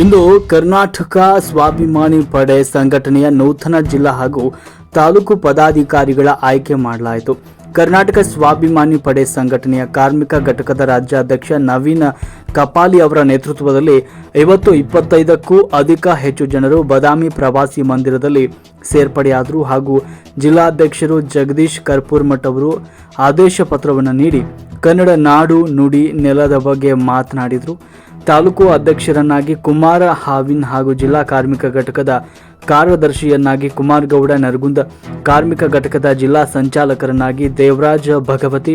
ಇಂದು ಕರ್ನಾಟಕ ಸ್ವಾಭಿಮಾನಿ ಪಡೆ ಸಂಘಟನೆಯ ನೂತನ ಜಿಲ್ಲಾ ಹಾಗೂ ತಾಲೂಕು ಪದಾಧಿಕಾರಿಗಳ ಆಯ್ಕೆ ಮಾಡಲಾಯಿತು. ಕರ್ನಾಟಕ ಸ್ವಾಭಿಮಾನಿ ಪಡೆ ಸಂಘಟನೆಯ ಕಾರ್ಮಿಕ ಘಟಕದ ರಾಜ್ಯಾಧ್ಯಕ್ಷ ನವೀನ್ ಕಪಾಲಿ ಅವರ ನೇತೃತ್ವದಲ್ಲಿ ಐವತ್ತು ಇಪ್ಪತ್ತೈದಕ್ಕೂ ಅಧಿಕ ಹೆಚ್ಚು ಜನರು ಬದಾಮಿ ಪ್ರವಾಸಿ ಮಂದಿರದಲ್ಲಿ ಸೇರ್ಪಡೆಯಾದರು ಹಾಗೂ ಜಿಲ್ಲಾಧ್ಯಕ್ಷರು ಜಗದೀಶ್ ಕರ್ಪೂರ್ಮಠ್ ಅವರು ಆದೇಶ ಪತ್ರವನ್ನು ನೀಡಿ ಕನ್ನಡ ನಾಡು ನುಡಿ ನೆಲದ ಬಗ್ಗೆ ಮಾತನಾಡಿದರು. ತಾಲೂಕು ಅಧ್ಯಕ್ಷರನ್ನಾಗಿ ಕುಮಾರ ಹಾವಿನ್ ಹಾಗೂ ಜಿಲ್ಲಾ ಕಾರ್ಮಿಕ ಘಟಕದ ಕಾರ್ಯದರ್ಶಿಯನ್ನಾಗಿ ಕುಮಾರ್ ಗೌಡ ನರಗುಂದ, ಕಾರ್ಮಿಕ ಘಟಕದ ಜಿಲ್ಲಾ ಸಂಚಾಲಕರನ್ನಾಗಿ ದೇವರಾಜ ಭಗವತಿ,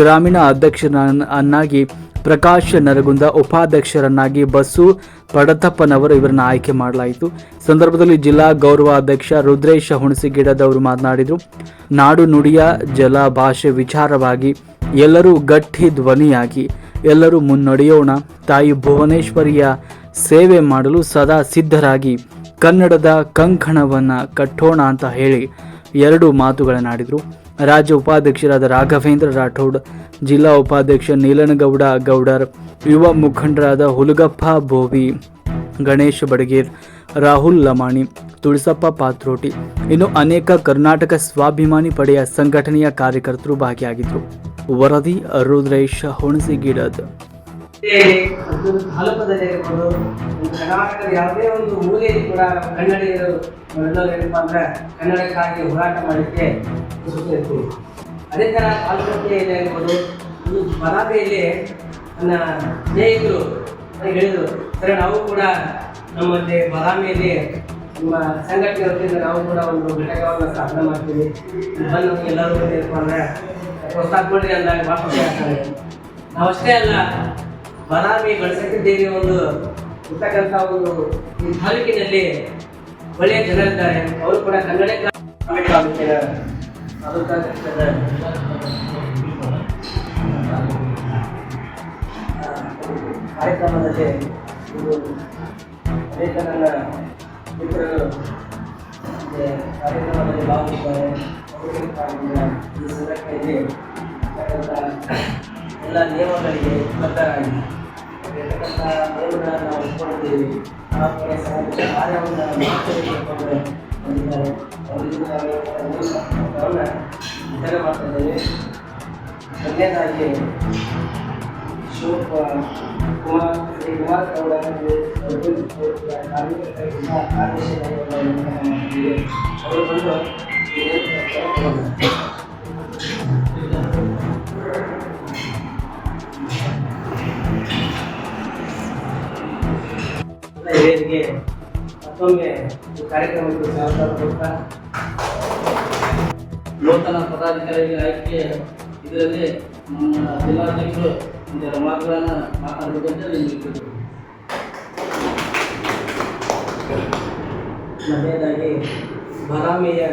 ಗ್ರಾಮೀಣ ಅಧ್ಯಕ್ಷರನ್ನಾಗಿ ಪ್ರಕಾಶ್ ನರಗುಂದ, ಉಪಾಧ್ಯಕ್ಷರನ್ನಾಗಿ ಬಸ್ಸು ಪಡತಪ್ಪನವರು ಇವರನ್ನು ಆಯ್ಕೆ ಮಾಡಲಾಯಿತು. ಸಂದರ್ಭದಲ್ಲಿ ಜಿಲ್ಲಾ ಗೌರವ ಅಧ್ಯಕ್ಷ ರುದ್ರೇಶ ಹುಣಸಿಗಿಡದವರು ಮಾತನಾಡಿದರು. ನಾಡು ನುಡಿಯ ಜಲ ಭಾಷೆ ವಿಚಾರವಾಗಿ ಎಲ್ಲರೂ ಗಟ್ಟಿ ಧ್ವನಿಯಾಗಿ ಎಲ್ಲರೂ ಮುನ್ನಡೆಯೋಣ. ತಾಯಿ ಭುವನೇಶ್ವರಿಯ ಸೇವೆ ಮಾಡಲು ಸದಾ ಸಿದ್ಧರಾಗಿ. ಕನ್ನಡದ ಕಂಕಣವನ್ನು ಕಟ್ಟೋಣ ಅಂತ ಹೇಳಿ ಎರಡು ಮಾತುಗಳನ್ನಾಡಿದರು ರಾಜ್ಯ ಉಪಾಧ್ಯಕ್ಷರಾದ ರಾಘವೇಂದ್ರ ರಾಠೋಡ್, ಜಿಲ್ಲಾ ಉಪಾಧ್ಯಕ್ಷ ನೀಲನಗೌಡ ಗೌಡರ್, ಯುವ ಮುಖಂಡರಾದ ಹುಲಗಪ್ಪ ಬೋವಿ, ಗಣೇಶ್ ಬಡಗೇರ್ ರಾಹುಲ್ ಲಮಾಣಿ, ತುಳಸಪ್ಪ ಪಾತ್ರೋಟಿ, ಇನ್ನು ಅನೇಕ ಕರ್ನಾಟಕ ಸ್ವಾಭಿಮಾನಿ ಪಡೆಯ ಸಂಘಟನೆಯ ಕಾರ್ಯಕರ್ತರು ಭಾಗಿಯಾಗಿದ್ದರು ವರದಿ, ರುದ್ರೇಶ್ ಹುಣಸಿಗಿಡದ್. ಒಂದು ಕರ್ನಾಟಕದ ಯಾವುದೇ ಒಂದು ಮೂಲೆಯಲ್ಲಿ ಕೂಡ ಕನ್ನಡಿಗರು ಏನಪ್ಪ ಅಂದ್ರೆ ಕನ್ನಡಕ್ಕಾಗಿ ಹೋರಾಟ ಮಾಡಲಿಕ್ಕೆ ಇರ್ತೀವಿ ಅದೇ ಥರ ತಾಲೂಕಲ್ಲಿ ಆಗಿರ್ಬೋದು ಈ ಬರಾಬೆಯಲ್ಲಿ ನನ್ನ ಸ್ನೇಹಿತರು ಹೇಳಿದರು. ಸರಿ, ನಾವು ಕೂಡ ನಮ್ಮಲ್ಲಿ ಬದಾಮಿಯಲ್ಲಿ ನಮ್ಮ ಸಂಘಟನೆ ವತಿಯಿಂದ ನಾವು ಕೂಡ ಒಂದು ಘಟಕವನ್ನು ಸ್ಥಾಪನೆ ಮಾಡ್ತೀವಿ. ಬಂದು ಎಲ್ಲರೂ ಬಂದಿರಪ್ಪ ಅಂದ್ರೆ ಪ್ರೋತ್ಸಾಹ ಕೊಡ್ರಿ ಅಂದಾಗ ಭಾಳ ಖುಷಿ ಆಗ್ತದೆ ನಾವಷ್ಟೇ ಅಲ್ಲ ಬದಾಮಿ ಗಣಸತಿ ದೇವಿ ಒಂದು ಇರ್ತಕ್ಕಂಥ ಒಂದು ಈ ತಾಲೂಕಿನಲ್ಲಿ ಒಳ್ಳೆಯ ಜನರಿದ್ದಾರೆ ಅವರು ಕೂಡ ಕನ್ನಡಕ್ಕೆ ಆ, ಕಾರ್ಯಕ್ರಮದಲ್ಲಿ ನನ್ನ ಮಿತ್ರರು ಕಾರ್ಯಕ್ರಮದಲ್ಲಿ ಭಾಗವಹಿಸಿದ್ದಾರೆ. ಈ ಎಲ್ಲ ನಿಯಮಗಳಿಗೆ ಬದ್ಧರಾಗಿ ಇರ್ತಕ್ಕಂಥ ನಾವು ಇಟ್ಕೊಂಡಿದ್ದೀವಿ ಆ ಕಡೆ ಸಮಾಜದ ಕಾರ್ಯವನ್ನು ಇಟ್ಕೊಂಡು ಬಂದಿದ್ದಾರೆ. ಅವರಿಂದ ನಾವು ವಿತರಣೆ ಮಾಡ್ತಾ ಶಿವ ಕುಮಾರ್ ಶ್ರೀ ಕುಮಾರ್ ಗೌಡ ಮತ್ತೊಮ್ಮೆ ಈ ಕಾರ್ಯಕ್ರಮಕ್ಕೆ ಸಹಕಾರ ನೂತನ ಪದಾಧಿಕಾರಿಗಳ ಆಯ್ಕೆ ಇದರಲ್ಲಿ ನಮ್ಮ ಜಿಲ್ಲಾಧ್ಯಕ್ಷರು ಇದರ ಮಾತುಗಳನ್ನು ಮಾತಾಡಬೇಕಂತ ನಿಮಗೆ ಮೊದಲನೇದಾಗಿ ಬದಾಮಿಯ